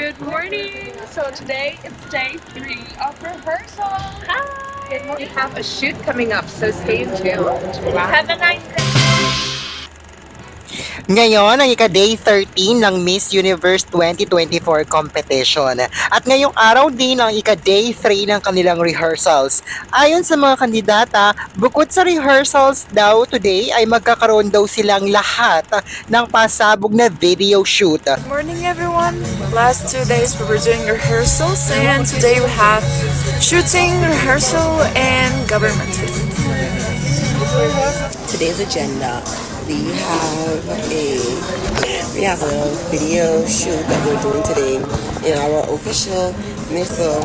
Good morning. So today it's day three of rehearsal. Hi. We have a shoot coming up, so stay tuned. Have a nice day. Ngayon ang ika-day 13 ng Miss Universe 2024 competition. At ngayong araw din ang ika-day 3 ng kanilang rehearsals. Ayon sa mga kandidata, bukod sa rehearsals daw today ay magkakaroon daw silang lahat ng pasabog na video shoot. Good morning, everyone. Last two days we were doing rehearsals, and today we have shooting, rehearsal, and government. today's agenda we have a we have a video shoot that we're doing today in our official film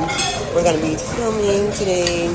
we're to be filming today.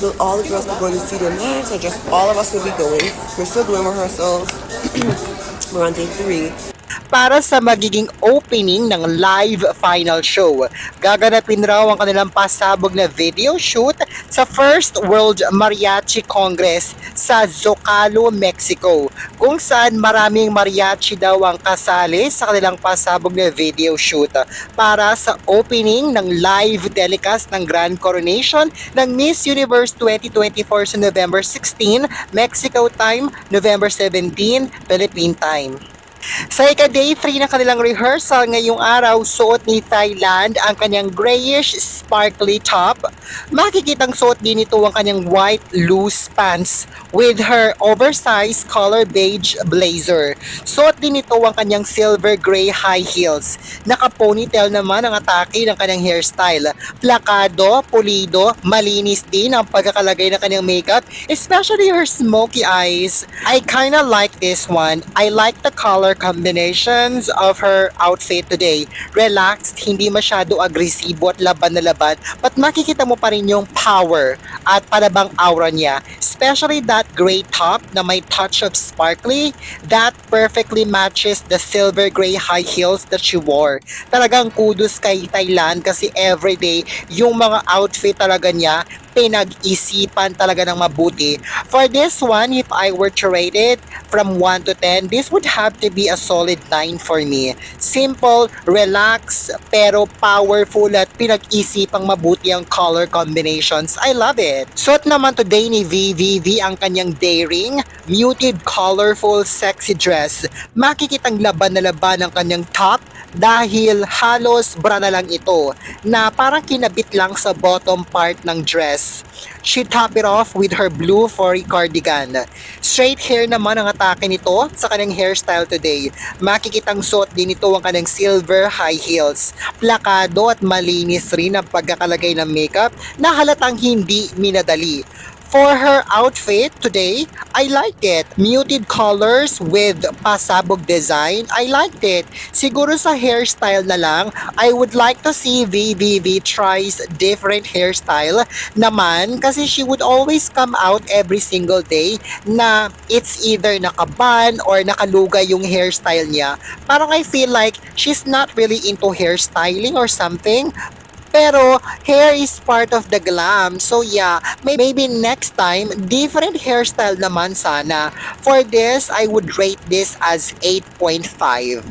The, all the girls are going to see the match so just all of us will be going. We're still doing rehearsals. We're on day three para sa magiging opening ng live final show. Gaganapin raw ang kanilang pasabog na video shoot sa First World Mariachi Congress sa Zocalo, Mexico, kung saan maraming mariachi daw ang kasali sa kanilang pasabog na video shoot para sa opening ng live telecast ng Grand Coronation ng Miss Universe 2024 sa November 16, Mexico time, November 17, Philippine time. Sa ika-day 3 ng kanilang rehearsal ngayong araw, suot ni Thailand ang kanyang grayish sparkly top. Makikitang suot din ito ang kanyang white loose pants with her oversized color beige blazer. Suot din ito ang kanyang silver gray high heels. Naka-ponytail naman ang atake ng kanyang hairstyle. Plakado, pulido, malinis din ang pagkakalagay ng kanyang makeup, especially her smoky eyes. I kinda like this one. I like the color combinations of her outfit today. Relaxed, hindi masyado agresibo at laban na laban, but makikita mo pa rin yung power at parabang aura niya. Especially that gray top na may touch of sparkly, that perfectly matches the silver gray high heels that she wore. Talagang kudos kay Thailand kasi everyday yung mga outfit talaga niya pinag-isipan talaga ng mabuti. For this one, if I were to rate it from 1 to 10, this would have to be a solid 9 for me. Simple, relax, pero powerful at pinag-isipang mabuti ang color combinations. I love it. Suot naman today ni VVV ang kanyang daring, muted, colorful, sexy dress. Makikitang laban na laban ang kanyang top dahil halos bra na lang ito na parang kinabit lang sa bottom part ng dress. She top it off with her blue furry cardigan. Straight hair naman ang atake nito sa kanyang hairstyle today. Makikitang suot din ito ang kanyang silver high heels. Plakado at malinis rin ang pagkakalagay ng makeup na halatang hindi minadali. For her outfit today, I liked it. Muted colors with pasabog design, I liked it. Siguro sa hairstyle na lang, I would like to see VVV tries different hairstyle naman kasi she would always come out every single day na it's either nakaban or nakalugay yung hairstyle niya. Parang I feel like she's not really into hairstyling or something pero hair is part of the glam. So yeah, may- maybe next time, different hairstyle naman sana. For this, I would rate this as 8.5.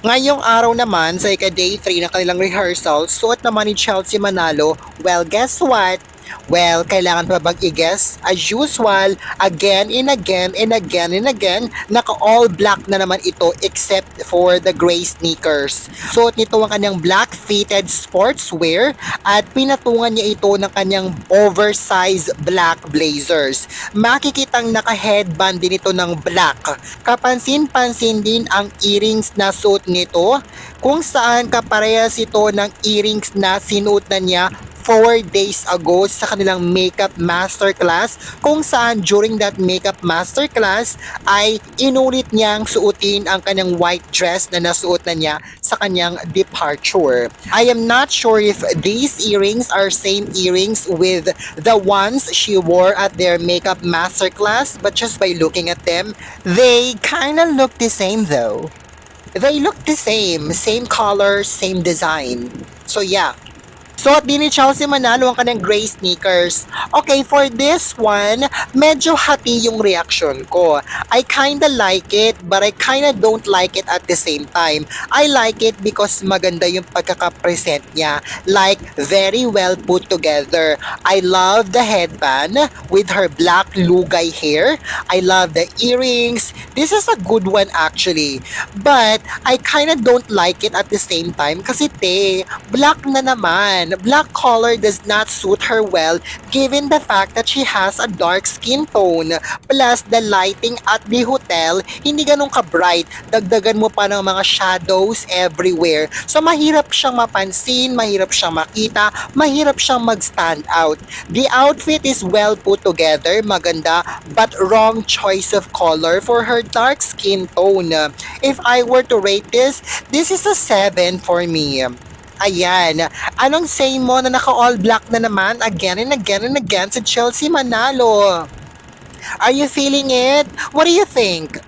Ngayong araw naman sa ika-day 3 na kanilang rehearsal, suot naman ni Chelsea Manalo, well guess what? Well, kailangan pa bang i-guess? As usual, again and again and again and again, naka all black na naman ito except for the gray sneakers. Suot nito ang kanyang black fitted sportswear at pinatungan niya ito ng kanyang oversized black blazers. Makikitang naka-headband din ito ng black. Kapansin-pansin din ang earrings na suot nito kung saan kaparehas ito ng earrings na sinuot na niya 4 days ago sa kanilang makeup masterclass kung saan during that makeup masterclass ay inulit niyang suotin ang kanyang white dress na nasuot na niya sa kanyang departure. I am not sure if these earrings are same earrings with the ones she wore at their makeup masterclass but just by looking at them, they kind of look the same though. They look the same, same color, same design. So yeah, Suot din ni Chelsea Manalo ang kanyang gray sneakers. Okay, for this one, medyo hati yung reaction ko. I kinda like it, but I kinda don't like it at the same time. I like it because maganda yung pagkakapresent niya. Like, very well put together. I love the headband with her black lugay hair. I love the earrings. This is a good one actually. But, I kinda don't like it at the same time kasi te, black na naman. Black color does not suit her well given the fact that she has a dark skin tone. Plus, the lighting at the hotel, hindi ganun ka-bright. Dagdagan mo pa ng mga shadows everywhere. So, mahirap siyang mapansin, mahirap siyang makita, mahirap siyang mag-stand out. The outfit is well put together, maganda, but wrong choice of color for her dark skin tone. If I were to rate this, this is a 7 for me. Ayan. Anong say mo na naka-all black na naman again and again and again si Chelsea Manalo? Are you feeling it? What do you think?